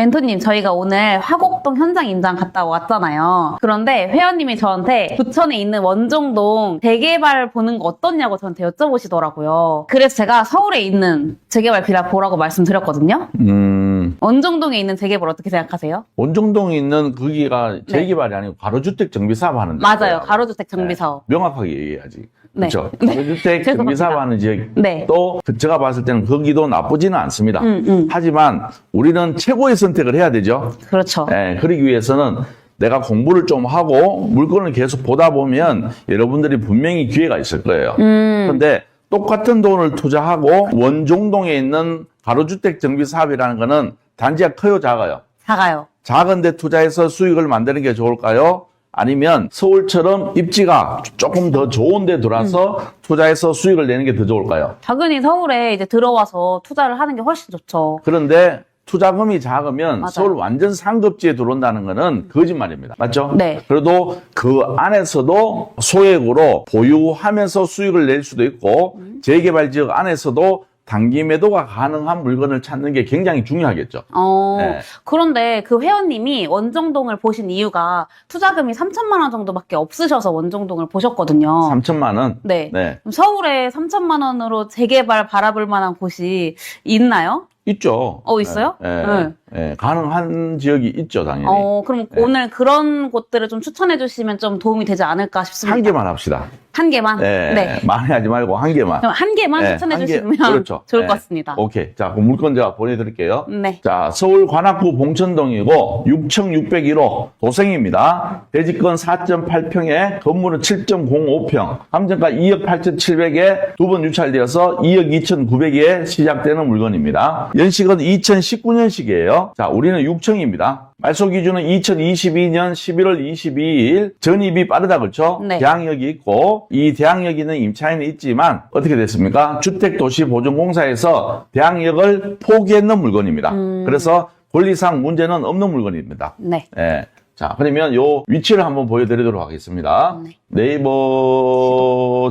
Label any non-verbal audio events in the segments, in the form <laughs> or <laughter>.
멘토님, 저희가 오늘 화곡동 현장 임장 갔다 왔잖아요. 그런데 회원님이 저한테 부천에 있는 원정동 재개발 보는 거 어떻냐고 저한테 여쭤보시더라고요. 그래서 제가 서울에 있는 재개발 빌라 보라고 말씀드렸거든요. 음, 원정동에 있는 재개발 어떻게 생각하세요? 원정동에 있는 거기가 재개발이 아니고 가로주택 정비 사업 하는 데. 네. 맞아요. 가로주택 정비 사업. 명확하게 얘기해야지. 네. 그렇죠. 가로주택 죄송합니다. 정비사업 하는 지역도 네. 제가 봤을 때는 거기도 나쁘지는 않습니다. 음, 음. 하지만 우리는 최고의 선택을 해야 되죠. 그렇죠. 예, 그러기 위해서는 내가 공부를 좀 하고 물건을 계속 보다 보면 여러분들이 분명히 기회가 있을 거예요. 음, 그런데 똑같은 돈을 투자하고 원종동에 있는 가로주택 정비 사업이라는 거는 단지가 커요, 작아요? 작아요. 작은데 투자해서 수익을 만드는 게 좋을까요? 아니면 서울처럼 입지가 조금 더 좋은 데 들어와서 음. 투자해서 수익을 내는 게 더 좋을까요? 당연히 서울에 이제 들어와서 투자를 하는 게 훨씬 좋죠. 그런데 투자금이 작으면 맞아요. 서울 완전 상급지에 들어온다는 거는 거짓말입니다. 맞죠? 네. 그래도 그 안에서도 소액으로 보유하면서 수익을 낼 수도 있고 음. 재개발 지역 안에서도 단기 매도가 가능한 물건을 찾는 게 굉장히 중요하겠죠. 어, 네. 그런데 그 회원님이 원정동을 보신 이유가 투자금이 3천만 원 정도밖에 없으셔서 원정동을 보셨거든요. 3천만 원. 네. 네. 그럼 서울에 3천만 원으로 재개발 바라볼 만한 곳이 있나요? 있죠. 어, 있어요? 예, 예, 네. 예, 가능한 지역이 있죠, 당연히. 어, 그럼 네. 오늘 그런 곳들을 좀 추천해 주시면 좀 도움이 되지 않을까 싶습니다. 한 개만 합시다. 한 개만? 예, 네. 많이 하지 말고 한 개만. 그럼 한 개만 네, 추천해 한 개. 주시면 그렇죠. <laughs> 좋을 네. 것 같습니다. 오케이. 자, 그 물건 제가 보내드릴게요. 네. 자, 서울 관악구 봉천동이고 6,601호 도생입니다. 대지권 4.8평에 건물은 7.05평, 함정가 2억 8,700에 두 번 유찰되어서 2억 2,900에 시작되는 물건입니다. 연식은 2019년식이에요. 자, 우리는 6층입니다. 말소 기준은 2022년 11월 22일 전입이 빠르다 그렇죠? 네. 대항력이 있고 이 대항력에는 임차인이 있지만 어떻게 됐습니까? 주택도시보증공사에서 대항력을 포기했는 물건입니다. 음. 그래서 권리상 문제는 없는 물건입니다. 네. 예. 자, 그러면 요 위치를 한번 보여드리도록 하겠습니다. 네. 네이버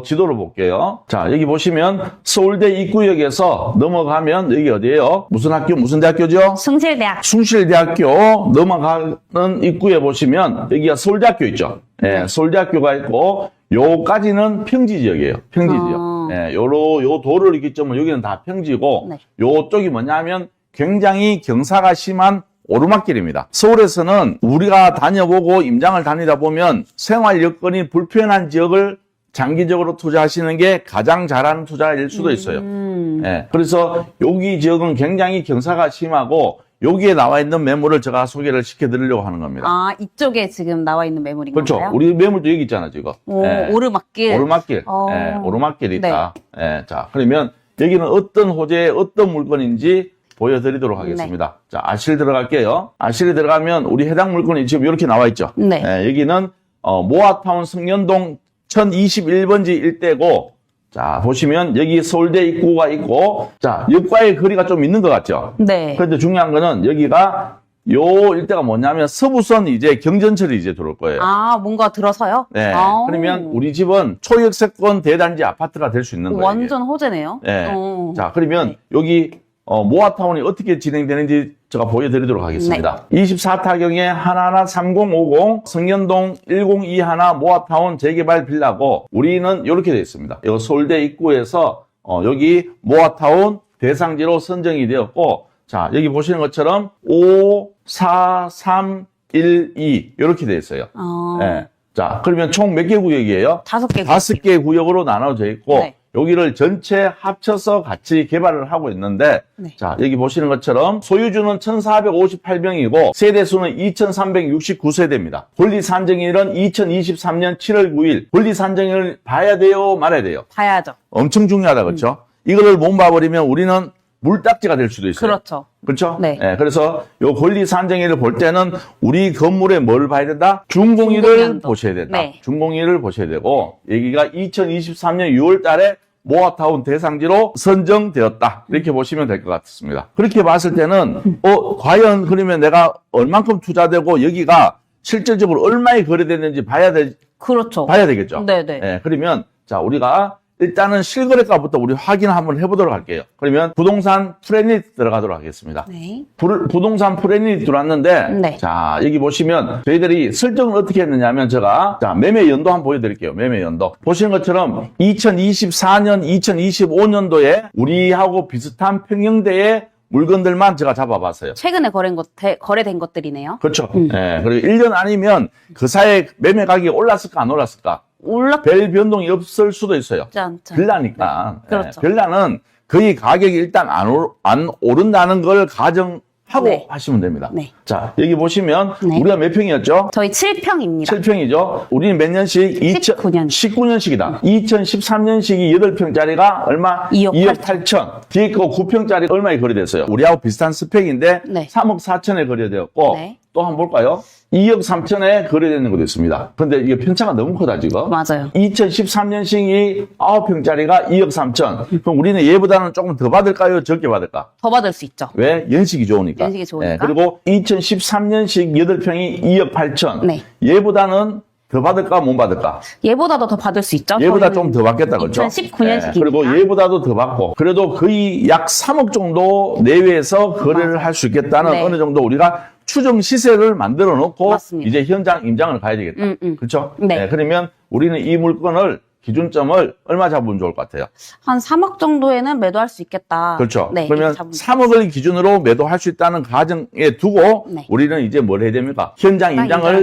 지도를 볼게요. 자, 여기 보시면 서울대 입구역에서 넘어가면 여기 어디예요? 무슨 학교, 무슨 대학교죠? 숭실대학. 숭실대학교 넘어가는 입구에 보시면 여기가 서울대학교 있죠. 예, 서울대학교가 있고 요까지는 평지 지역이에요. 평지 지역. 아. 예, 요로 요 도를 이기점은 여기는 다 평지고 네. 요쪽이 뭐냐면 굉장히 경사가 심한 오르막길입니다. 서울에서는 우리가 다녀보고 임장을 다니다 보면 생활 여건이 불편한 지역을 장기적으로 투자하시는 게 가장 잘하는 투자일 수도 있어요. 음. 예, 그래서 여기 지역은 굉장히 경사가 심하고 여기에 나와 있는 매물을 제가 소개를 시켜드리려고 하는 겁니다. 아, 이쪽에 지금 나와 있는 매물인 그렇죠. 건가요? 우리 매물도 여기 있잖아, 지금. 오, 예. 오르막길. 오르막길. 어. 예, 오르막길이 있다. 예, 자, 그러면 여기는 어떤 호재의 어떤 물건인지 보여드리도록 네. 하겠습니다. 자, 아실 들어갈게요. 아실에 들어가면 우리 해당 물건이 지금 이렇게 나와 있죠. 네. 예, 여기는 어, 모아타운 승연동 1021번지 일대고 자, 보시면 여기 서울대 입구가 있고 자, 역과의 거리가 좀 있는 것 같죠? 네. 그런데 중요한 거는 여기가 요 일대가 뭐냐면 서부선 이제 경전철이 이제 들어올 거예요. 아, 뭔가 들어서요? 네. 아. 그러면 우리 집은 초역세권 대단지 아파트가 될 수 있는 거예요. 이게. 완전 호재네요. 네. 어. 자, 그러면 여기 어, 모아타운이 어떻게 진행되는지 제가 보여드리도록 하겠습니다. 네. 24타경에 하나하나 3050 성년동 102 하나 모아타운 재개발 빌라고 우리는 이렇게 되어 있습니다. 이 서울대 입구에서 어, 여기 모아타운 대상지로 선정이 되었고 자, 여기 보시는 것처럼 5, 4, 3, 1, 2 이렇게 되어 있어요. 어. 예. 자, 그러면 총 몇 개 구역이에요? 다섯 개. 다섯 개 구역으로 나눠져 있고 네. 여기를 전체 합쳐서 같이 개발을 하고 있는데 네. 자 여기 보시는 것처럼 소유주는 1458명이고 세대수는 2369세대입니다. 권리 산정일은 2023년 7월 9일 권리 산정일을 봐야 돼요 말아야 돼요. 봐야죠. 엄청 중요하다 그렇죠? 이거를 못 봐버리면 우리는 물딱지가 될 수도 있어요. 그렇죠. 그렇죠? 네. 예, 그래서 요 권리 산정일을 볼 때는 우리 건물에 뭘 봐야 된다? 준공일을 준공일도. 보셔야 된다. 네. 준공일을 보셔야 되고 여기가 2023년 6월 달에 모아타운 대상지로 선정되었다. 이렇게 보시면 될 것 같습니다. 그렇게 봤을 때는 <laughs> 어 과연 그러면 내가 얼만큼 투자되고 여기가 실질적으로 얼마에 거래됐는지 봐야 되 그렇죠. 봐야 되겠죠. 네 네. 예, 그러면 자 우리가 일단은 실거래가부터 우리 확인 한번 해보도록 할게요. 그러면 부동산 프레닛 들어가도록 하겠습니다. 네. 부, 부동산 프레닛 들어왔는데 네. 자 여기 보시면 저희들이 설정을 어떻게 했느냐면 제가 자 매매 연도 한번 보여드릴게요. 매매 연도 보시는 것처럼 2024년, 2025년도에 우리하고 비슷한 평형대의 물건들만 제가 잡아봤어요. 최근에 거래된, 것, 대- 거래된 것들이네요. 그렇죠. 음. 예, 그리고 1년 아니면 그 사이에 매매 가격이 올랐을까 안 올랐을까 올랐지 별 변동이 없을 수도 있어요. 않죠. 별나니까. 네. 그렇죠. 예, 별나는 거의 가격이 일단 안, 오, 안 오른다는 걸 가정하고 네. 하시면 됩니다. 네. 자, 여기 보시면 네. 우리가 몇 평이었죠? 저희 7평입니다. 7평이죠. 우리는 몇 년씩? 19년. 19년씩이다. 2013년식이 8평짜리가 얼마? 2억 8천. 뒤에 거 9평짜리 얼마에 거래됐어요? 우리하고 비슷한 스펙인데 네. 3억 4천에 거래되었고 네. 또 한번 볼까요? 2억 3천에 거래되는 것도 있습니다. 근데 이게 편차가 너무 크다 지금. 맞아요. 2013년식이 9평짜리가 2억 3천. 그럼 우리는 얘보다는 조금 더 받을까요? 적게 받을까? 더 받을 수 있죠. 왜? 연식이 좋으니까. 연식이 좋으니까. 예, 그리고 2013년식 8평이 2억 8천. 네. 얘보다는 더 받을까 못 받을까? 얘보다도 더 받을 수 있죠. 얘보다 좀 더 받겠다 그렇죠? 2019년식이니까. 예, 그리고 얘보다도 더 받고 그래도 거의 약 3억 정도 내외에서 거래를 할 수 있겠다는 네. 어느 정도 우리가 추정 시세를 만들어 놓고 맞습니다. 이제 현장 임장을 가야 되겠다. 음, 음. 그렇죠? 네. 그러면 우리는 이 물건을 기준점을 얼마 잡으면 좋을 것 같아요? 한 3억 정도에는 매도할 수 있겠다. 그렇죠. 네, 그러면 이렇게 잡으면 3억을 기준으로 매도할 수 있다는 가정에 두고 네. 우리는 이제 뭘 해야 됩니까? 현장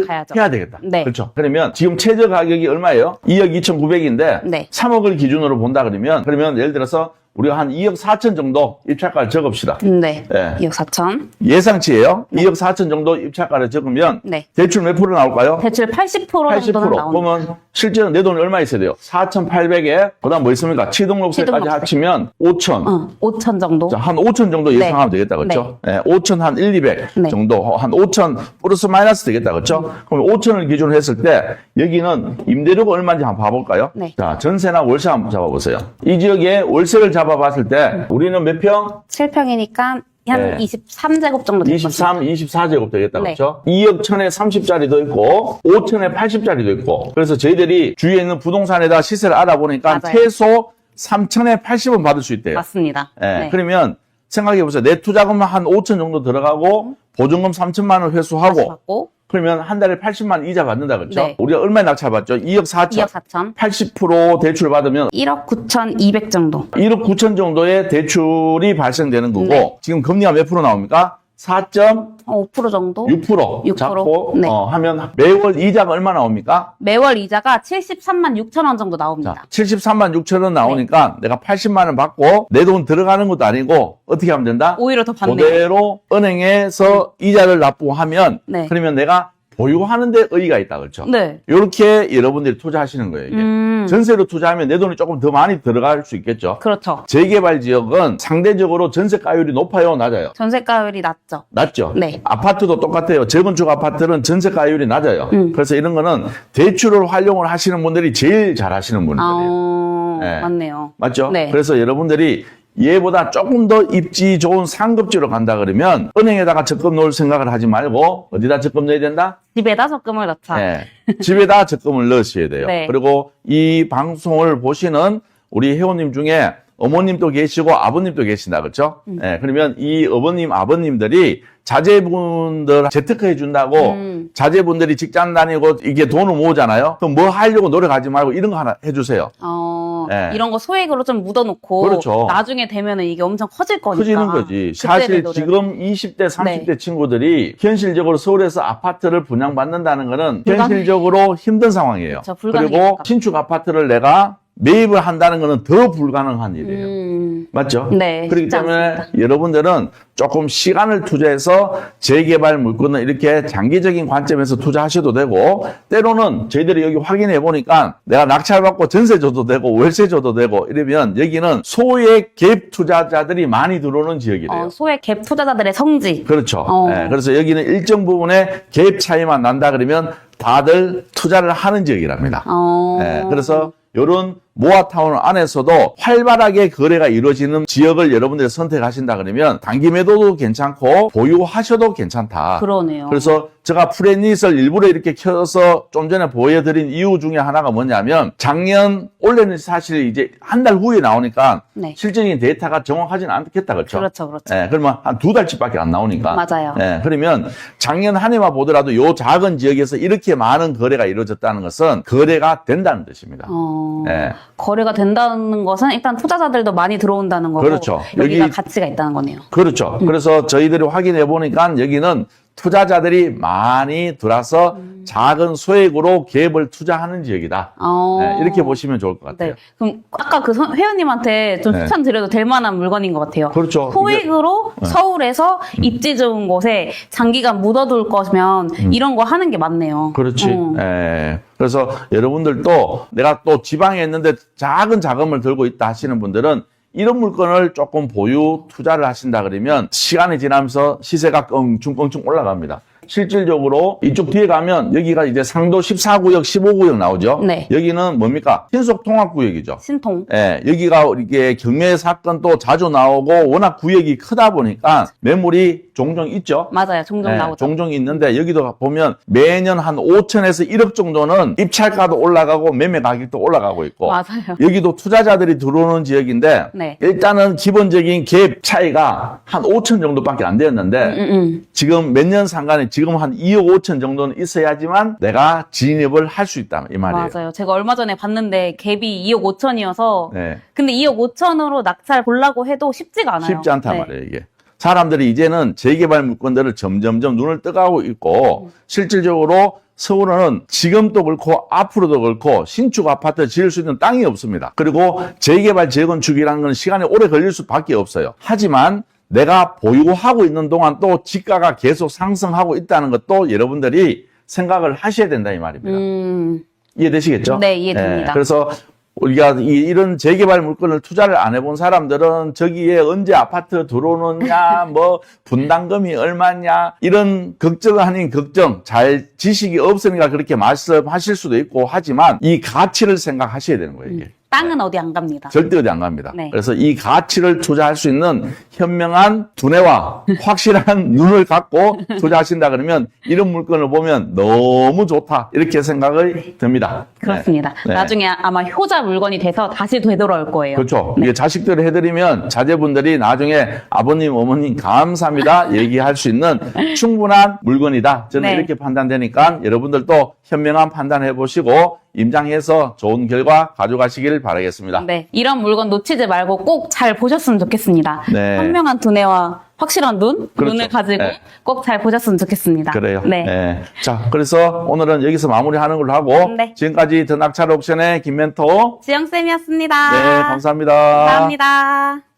가야죠. 해야 되겠다. 네. 그렇죠. 그러면 지금 최저 가격이 얼마예요? 2억 2,900인데 네. 3억을 기준으로 본다 그러면 그러면 예를 들어서 우리가 한 2억 4천 정도 입찰가를 적읍시다. 네. 네. 2억 4천. 예상치예요. 2억 4천 정도 입찰가를 적으면 네. 대출 몇 프로 나올까요? 대출 80% 80%. 정도는 나오는 그러면 실제로 내 돈이 얼마 있어야 돼요? 4,800에 그다음 뭐 있습니까? 취등록세까지 취등록세. 합치면 5천. 어, 5천 정도. 자, 한 5천 정도 네. 예상하면 되겠다, 그렇죠? 네. 5천 한 1, 200 네. 정도, 한 5천 플러스 마이너스 되겠다, 그렇죠? 그럼 5천을 기준으로 했을 때 여기는 임대료가 얼마인지 한번 봐 볼까요? 네. 자, 전세나 월세 한번 잡아 보세요. 이 지역에 월세를 잡아 봤을 때 우리는 몇 평? 7평이니까 한 네. 23제곱 정도 될것 같아요. 23, 24제곱 되겠다, 네. 그렇죠? 2억 천에 30짜리도 있고 5천에 80짜리도 있고 그래서 저희들이 주위에 있는 부동산에다 시세를 알아보니까 맞아요. 최소 3천에 80은 받을 수 있대요. 맞습니다. 예, 네. 그러면 생각해 보세요. 내 투자금은 한 5천 정도 들어가고 보증금 3천만 원 회수하고 받고 그러면 한 달에 80만 원 이자 받는다 그렇죠? 네. 우리가 얼마에 낙찰받죠? 2억 4천. 2억 4천. 80% 대출 받으면 1억 9천 2백 정도. 1억 9천 정도의 대출이 발생되는 거고 네. 지금 금리가 몇 프로 나옵니까? 4.6% 어, 5% 정도. 6% 잡고 네. 어, 하면 매월 이자가 얼마 나옵니까? 매월 이자가 73만 6천 원 정도 나옵니다. 자, 73만 6천 원 나오니까 네. 내가 80만 원 받고 내 돈 들어가는 것도 아니고 어떻게 하면 된다? 오히려 더 받네요. 그대로 은행에서 이자를 납부하면 네. 그러면 내가 보유하는 데 의의가 있다 그렇죠? 네. 이렇게 여러분들이 투자하시는 거예요. 이게. 음. 전세로 투자하면 내 돈이 조금 더 많이 들어갈 수 있겠죠. 그렇죠. 재개발 지역은 상대적으로 전세가율이 높아요, 낮아요? 전세가율이 낮죠. 낮죠. 네. 아파트도 똑같아요. 재건축 아파트는 전세가율이 낮아요. 음. 그래서 이런 거는 대출을 활용을 하시는 분들이 제일 잘 하시는 분들이에요. 어, 네. 맞네요. 맞죠? 네. 그래서 여러분들이 얘보다 조금 더 입지 좋은 상급지로 간다 그러면 은행에다가 적금 넣을 생각을 하지 말고 어디다 적금 넣어야 된다? 집에다 적금을 넣자. 네. 집에다 적금을 넣으셔야 돼요. 네. 그리고 이 방송을 보시는 우리 회원님 중에 어머님도 계시고 아버님도 계신다 그렇죠? 음. 네, 그러면 이 어머님 아버님들이 자제분들 재테크 해 준다고 음. 자제분들이 직장 다니고 이게 돈을 모으잖아요. 그럼 뭐 하려고 노력하지 말고 이런 거 하나 해주세요. 어, 네. 이런 거 소액으로 좀 묻어놓고 그렇죠. 나중에 되면은 이게 엄청 커질 거니까. 커지는 거지. 사실. 지금 20대, 30대 네. 친구들이 현실적으로 서울에서 아파트를 분양받는다는 거는 불가능- 현실적으로 힘든 상황이에요. 그렇죠. 그리고. 신축 아파트를 내가 매입을 한다는 거는 더 불가능한 일이에요. 음, 맞죠? 네, 그렇기 때문에 않습니다. 여러분들은 조금 시간을 투자해서 재개발 물건을 이렇게 장기적인 관점에서 투자하셔도 되고 때로는 저희들이 여기 확인해 보니까 내가 낙찰받고 전세 줘도 되고 월세 줘도 되고 이러면 여기는 소액 갭 투자자들이 많이 들어오는 지역이래요. 어, 소액 갭 투자자들의 성지. 그렇죠. 어. 예, 그래서 여기는 일정 부분의 갭 차이만 난다 그러면 다들 투자를 하는 지역이랍니다. 어, 예, 그래서 이런 모아타운 안에서도 활발하게 거래가 이루어지는 지역을 여러분들이 선택하신다 그러면 단기 매도도 괜찮고 보유하셔도 괜찮다. 그러네요. 그래서 제가 프레닛을 일부러 이렇게 켜서 좀 전에 보여드린 이유 중에 하나가 뭐냐면 작년 올해는 사실 이제 한 달 후에 나오니까 네. 실질적인 데이터가 정확하지는 않겠다 그렇죠? 그렇죠, 그렇죠. 예, 그러면 한 두 달치밖에 안 나오니까. 맞아요. 예, 그러면 작년 한 해만 보더라도 요 작은 지역에서 이렇게 많은 거래가 이루어졌다는 것은 거래가 된다는 뜻입니다. 어, 예. 거래가 된다는 것은 일단 투자자들도 많이 들어온다는 거고 그렇죠. 여기가 여기- 가치가 있다는 거네요. 그렇죠. 그래서 저희들이 확인해 보니까 여기는 투자자들이 많이 들어와서 음. 작은 소액으로 기업을 투자하는 지역이다. 어, 네, 이렇게 보시면 좋을 것 같아요. 네. 그럼 아까 그 선- 회원님한테 좀 네. 추천드려도 될 만한 물건인 것 같아요. 그렇죠. 소액으로 서울에서 입지 좋은 곳에 장기간 묻어둘 거면 이런 거 하는 게 맞네요. 음. 그렇지. 어. 예. 그래서 여러분들도 내가 또 지방에 있는데 작은 자금을 들고 있다 하시는 분들은 이런 물건을 조금 보유 투자를 하신다 그러면 시간이 지나면서 시세가 껑충껑충 올라갑니다. 실질적으로 이쪽 뒤에 가면 여기가 이제 상도 14구역, 15구역 나오죠. 네. 여기는 뭡니까? 신속 통합 구역이죠. 신통. 예, 여기가 이게 경매 사건도 자주 나오고 워낙 구역이 크다 보니까 매물이 종종 있죠. 맞아요. 종종 예, 나오죠. 종종 있는데 여기도 보면 매년 한 5천에서 1억 정도는 입찰가도 올라가고 매매 가격도 올라가고 있고 맞아요. 여기도 투자자들이 들어오는 지역인데 네. 일단은 기본적인 갭 차이가 한 5천 정도밖에 안 되었는데 음, 음. 지금 몇 년 상간에 지금 한 2억 5천 정도는 있어야지만 내가 진입을 할 수 있다 이 말이에요. 맞아요. 제가 얼마 전에 봤는데 갭이 2억 5천이어서 네. 근데 2억 5천으로 낙찰 보려고 해도 쉽지가 않아요. 쉽지 않단 네. 말이에요, 이게. 사람들이 이제는 재개발 물건들을 점점점 눈을 떠가고 있고, 실질적으로 서울은 지금도 그렇고, 앞으로도 그렇고, 신축 아파트 지을 수 있는 땅이 없습니다. 그리고 재개발, 재건축이라는 건 시간이 오래 걸릴 수밖에 없어요. 하지만 내가 보유하고 있는 동안 또 지가가 계속 상승하고 있다는 것도 여러분들이 생각을 하셔야 된다, 이 말입니다. 음, 이해되시겠죠? 네, 이해됩니다. 예, 그래서 우리가 이, 이런 재개발 물건을 투자를 안 해본 사람들은 저기에 언제 아파트 들어오느냐, <laughs> 뭐 분담금이 얼마냐 이런 걱정 아닌 걱정, 잘 지식이 없으니까 그렇게 말씀하실 수도 있고 하지만 이 가치를 생각하셔야 되는 거예요. 이게. 땅은 어디 안 갑니다. 절대 어디 안 갑니다. 네. 그래서 이 가치를 투자할 수 있는 현명한 두뇌와 확실한 <laughs> 눈을 갖고 투자하신다 그러면 이런 물건을 보면 너무 좋다 이렇게 생각이 듭니다. 네. 그렇습니다. 네. 나중에 아마 효자 물건이 돼서 다시 되돌아올 거예요. 그렇죠. 이게 자식들 해드리면 자제분들이 나중에 아버님, 어머님 감사합니다 <laughs> 얘기할 수 있는 충분한 물건이다. 저는 네. 이렇게 판단되니까 여러분들도 현명한 판단해 보시고 임장해서 좋은 결과 가져가시길 바라겠습니다. 네, 이런 물건 놓치지 말고 꼭 잘 보셨으면 좋겠습니다. 네. 현명한 두뇌와 확실한 눈, 그렇죠. 눈을 가지고 네. 꼭잘 보셨으면 좋겠습니다. 그래요. 네. 네. 자, 그래서 오늘은 여기서 마무리하는 걸로 하고 네. 지금까지 더 낙찰 옵션의 김멘토. 지영 쌤이었습니다. 네, 감사합니다. 감사합니다.